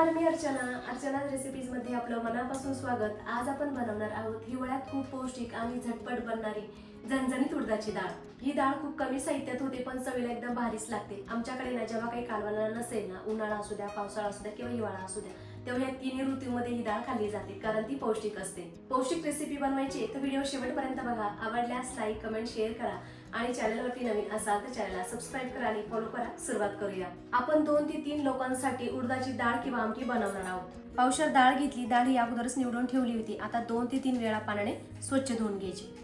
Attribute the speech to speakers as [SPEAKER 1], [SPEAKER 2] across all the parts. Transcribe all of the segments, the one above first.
[SPEAKER 1] नमस्कार मी अर्चना. अर्चना रेसिपीजमध्ये आपलं मनापासून स्वागत. आज आपण बनवणार आहोत हिवाळ्यात खूप पौष्टिक आणि झटपट बनणारी झणझणीत उडदाची डाळ. ही डाळ खूप कमी साहित्यात होते पण चवीला एकदम भारीच लागते. आमच्याकडे ना जेव्हा काही कालवाला नसेल ना उन्हाळा असू द्या पावसाळा असू द्या किंवा हिवाळा असू द्या तेव्हा या तिन्ही ऋतूमध्ये ही डाळ खाल्ली जाते कारण ती पौष्टिक असते. पौष्टिक रेसिपी बनवायची तर व्हिडिओ शेवटपर्यंत बघा. आवडल्यास लाईक कमेंट शेअर करा. आणि चॅनलवरती नवीन असाल तर चॅनलला सबस्क्राईब करा आणि फॉलो करा. सुरुवात करूया. आपण दोन ते तीन लोकांसाठी उडदाची डाळ किंवा आमटी बनवणार आहोत. पावशर डाळ घेतली डाळ ही अगोदरच निवडून ठेवली होती. आता दोन ते तीन वेळा पाण्याने स्वच्छ धुवून घ्यायची.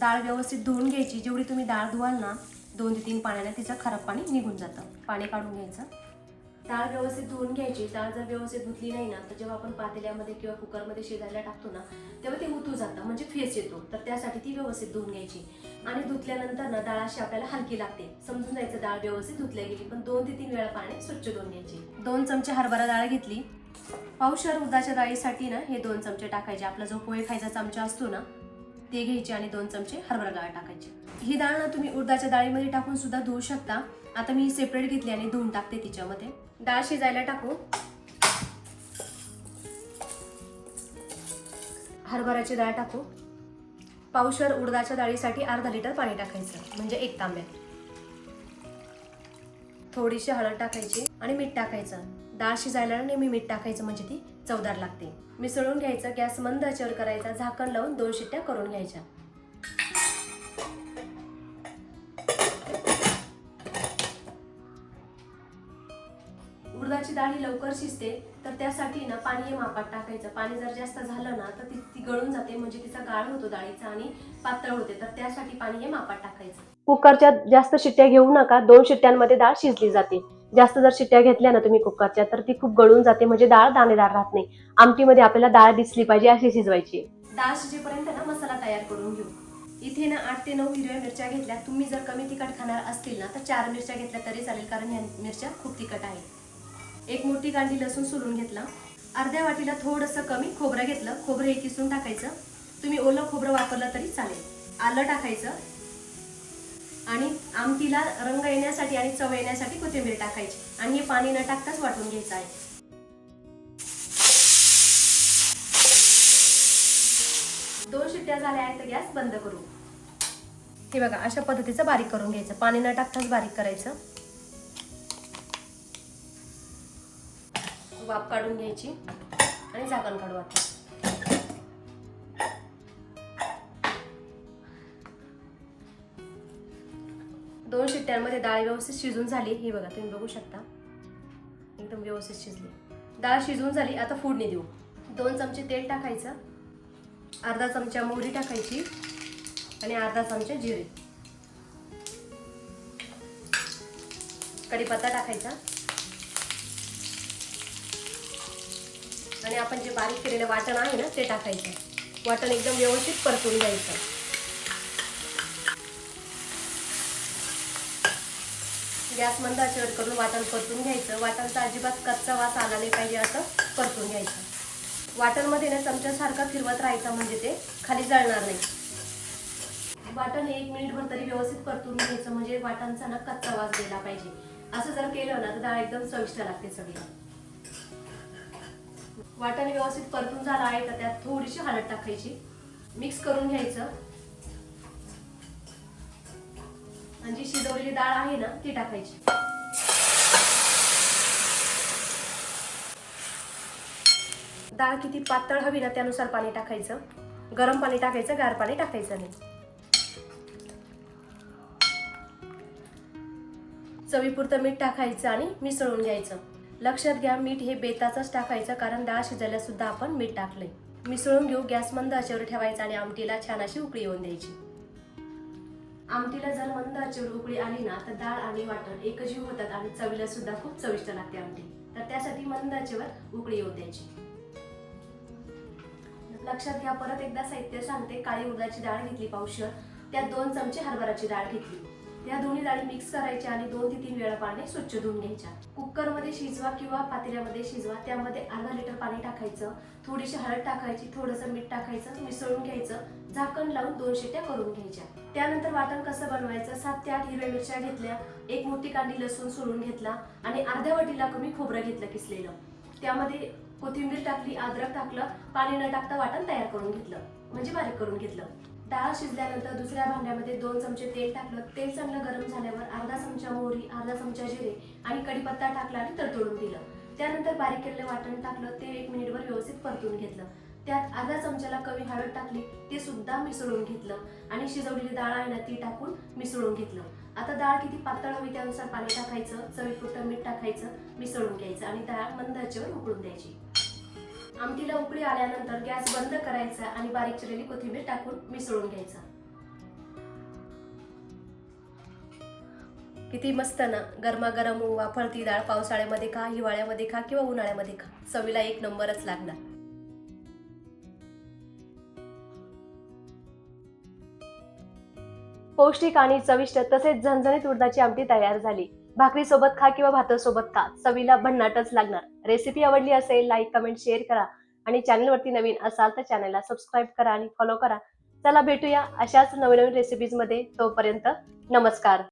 [SPEAKER 1] डाळ व्यवस्थित धुवून घ्यायची. जेवढी तुम्ही डाळ धुवाल ना दोन ते तीन पाण्याने तिचं खराब पाणी निघून जातं. पाणी काढून घ्यायचं. डाळ व्यवस्थित धुवून घ्यायची डाळ जर व्यवस्थित धुतली नाही ना तर जेव्हा आपण पातेल्यामध्ये किंवा कुकरमध्ये शिजायला टाकतो ना तेव्हा ते उतू जातं म्हणजे फेस येतो. तर त्यासाठी ती व्यवस्थित धुवून घ्यायची. आणि धुतल्यानंतर ना डाळ अशी आपल्याला हलकी लागते. समजून जायचं डाळ व्यवस्थित धुतल्या गेली पण दोन ते तीन वेळा पाणी स्वच्छ धुवून घ्यायची. दोन चमचे हरभरा डाळ घेतली. पावशर उदाच्या डाळीसाठी ना हे दोन चमचे टाकायचे. आपला जो पोहे खायचा चमचा असतो ना ते घ्यायचे आणि दोन चमचे हरभरा डाळ टाकायची. ही डाळ ना तुम्ही उडदाच्या डाळीमध्ये टाकून सुद्धा धुवू शकता. आता मी सेपरेट घेतली आणि धुवून टाकते तिच्यामध्ये. डाळ शिजायला टाकू. हरभऱ्याची डाळ टाकू. पावशर उडदाच्या डाळीसाठी अर्धा लिटर पाणी टाकायचं म्हणजे एक तांब्यात थोडीशी हळद टाकायची आणि मीठ टाकायचं. डाळ शिजायला नेहमी मीठ टाकायचं म्हणजे ती चवदार लागते. मिसळून घ्यायचं गॅस मंद आचेवर करायचा झाकण लावून दोन शिट्ट्या करून घ्यायच्या. उडदाची डाळ ही लवकर शिजते तर त्यासाठी ना पाणी हे मापात टाकायचं. पाणी जर जास्त झालं ना तर ती ती गळून जाते म्हणजे तिचा गाळ होतो डाळीचा आणि पातळ होते. तर त्यासाठी पाणी हे मापात टाकायचं. कुकरच्या जास्त शिट्ट्या घेऊ नका. दोन शिट्ट्यांमध्ये डाळ शिजली जाते. जास्त जर शिट्ट्या घेतल्या ना तुम्ही कुकरच्या तर ती खूप गळून जाते. म्हणजे डाळ दाणेदार राहत नाही. आमटीमध्ये आपल्याला डाळ दिसली पाहिजे अशी शिजवायची. डाळ शिजेपर्यंत ना मसाला तयार करून घेऊ. इथे ना आठ ते नऊ हिरव्या मिरच्या घेतल्या. तुम्ही जर कमी तिखट खाणार असतील ना तर चार मिरच्या घेतल्या तरी चालेल कारण या मिरच्या खूप तिखट आहे एक मोठी गांडी लसूण सोलून घेतला. अर्ध्या वाटीला थोडंसं कमी खोबरं घेतलं. खोबरं हे किसून टाकायचं. तुम्ही ओलं खोबरं वापरलं तरी चालेल. आलं टाकायचं. आणि आमटीला रंग येण्यासाठी आणि चव येण्यासाठी कोथिंबीर टाकायची. आणि हे पाणी न टाकताच वाटून घ्यायचं आहे. दोन शिट्ट्या झाल्या आहेत तर गॅस बंद करू. हे बघा अशा पद्धतीचं बारीक करून घ्यायचं. पाणी न टाकताच बारीक करायचं. वाफ काढून घ्यायची. आणि झाकण काढू आता. दोन शिट्ट्यांमध्ये डाळ व्यवस्थित शिजून झाली. ही बघा तुम्ही बघू शकता. एकदम व्यवस्थित शिजली. डाळ शिजून झाली आता फोडणी देऊ. दोन चमचे तेल टाकायचं. अर्धा चमचा मोहरी टाकायची. आणि अर्धा चमचा जिरे. कढीपत्ता टाकायचा. आणि आपण जे बारीक केलेलं वाटण आहे ना ते टाकायचं. वाटण एकदम व्यवस्थित परतून जायचं गॅस मंद आचेवर करून वाटण परतून घ्यायचं. वाटणचा अजिबात कच्चा वास आला नाही पाहिजे असं परतून घ्यायचं. वाटणमध्ये ना चमच्यासारखा फिरवत राहायचं म्हणजे ते खाली जळणार नाही. वाटण एक मिनिटभर तरी व्यवस्थित परतून घ्यायचं म्हणजे वाटणचा ना कच्चा वास गेला पाहिजे. असं जर केलं ना तर डाळ एकदम चविष्ट लागते सगळी वाटण व्यवस्थित परतून झालं आहे तर त्यात थोडीशी हळद टाकायची. मिक्स करून घ्यायचं. आणि जी शिजवलेली डाळ आहे ना ती टाकायची. डाळ किती पातळ हवी ना त्यानुसार पाणी टाकायचं. गरम पाणी टाकायचं गार पाणी टाकायचं नाही. चवीपुरतं मीठ टाकायचं आणि मिसळून घ्यायचं. लक्षात घ्या मीठ हे बेताचंच टाकायचं कारण डाळ शिजायला सुद्धा आपण मीठ टाकलंय. मिसळून घेऊ गॅस मंद आचेवर ठेवायचा आणि आमटीला छान अशी उकळी येऊन द्यायची. आमटीला जर मंद आचेवर उकळी आली ना तर डाळ आणि वाटण एकजीव होतात आणि चवीला सुद्धा खूप चविष्ट लागते आमटी. तर त्यासाठी मंद आचेवर उकळी येऊ द्यायची. लक्षात घ्या परत एकदा साहित्य सांगते काळी उदाची डाळ घेतली पावशर त्यात दोन चमचे हरभराची डाळ घेतली. या दोन्ही डाळी मिक्स करायच्या आणि दोन ते तीन वेळा पाणी स्वच्छ धुवून घ्यायच्या. कुकरमध्ये शिजवा किंवा पातेल्यामध्ये शिजवा त्यामध्ये अर्धा लिटर पाणी टाकायचं थोडीशी हळद टाकायची थोडंसं मीठ टाकायचं मिसळून घ्यायचं झाकण लावून दोन शिट्या करून घ्यायच्या. त्यानंतर वाटण कसं बनवायचं? सात ते आठ हिरव्या मिरच्या घेतल्या एक मोठी कांडी लसूण सोलून घेतला आणि अर्ध्या वाटीला कमी खोबरं घेतलं किसलेलं. त्यामध्ये कोथिंबीर टाकली अद्रक टाकलं पाणी न टाकता वाटण तयार करून घेतलं. म्हणजे बारीक करून घेतलं. डाळ शिजल्यानंतर दुसऱ्या भांड्यामध्ये दोन चमचे तेल टाकलं. तेल चांगलं गरम झाल्यावर अर्धा चमचा मोहरी अर्धा चमचा जिरे आणि कढीपत्ता टाकला आणि तडतडून दिलं. त्यानंतर बारीक केलेलं वाटण टाकलं ते एक मिनिटभर व्यवस्थित परतून घेतलं. त्यात अर्धा चमच्याला कमी हळद टाकली ते सुद्धा मिसळून घेतलं आणि शिजवलेली डाळ आहे ना ती टाकून मिसळून घेतलं. आता डाळ किती पातळ हवी त्यानुसार पाणी टाकायचं चवीपुरतं मीठ टाकायचं मिसळून घ्यायचं आणि डाळ मंद आचेवर उकळून द्यायची. आमटीला उकळी आल्यानंतर गॅस बंद करायचा आणि बारीक चिरलेली कोथिंबीर टाकून मिसळून घ्यायचा. किती मस्त ना? गरमागरम वाफळती डाळ पावसाळ्यामध्ये खा हिवाळ्यामध्ये खा किंवा उन्हाळ्यामध्ये खा. चवीला एक नंबरच लागणार. पौष्टिक आणि चविष्ट तसेच झणझणीत उडदाची आमटी तयार झाली. भाकरी सोबत खा किंवा भातासोबत खा. चवीला भन्नाटच लागणार. रेसिपी आवडली असेल लाईक कमेंट शेअर करा. आणि चॅनलवरती नवीन असाल तर चॅनलला सबस्क्राईब करा आणि फॉलो करा. चला भेटूया अशाच नवीन नवीन रेसिपीजमध्ये. तोपर्यंत नमस्कार.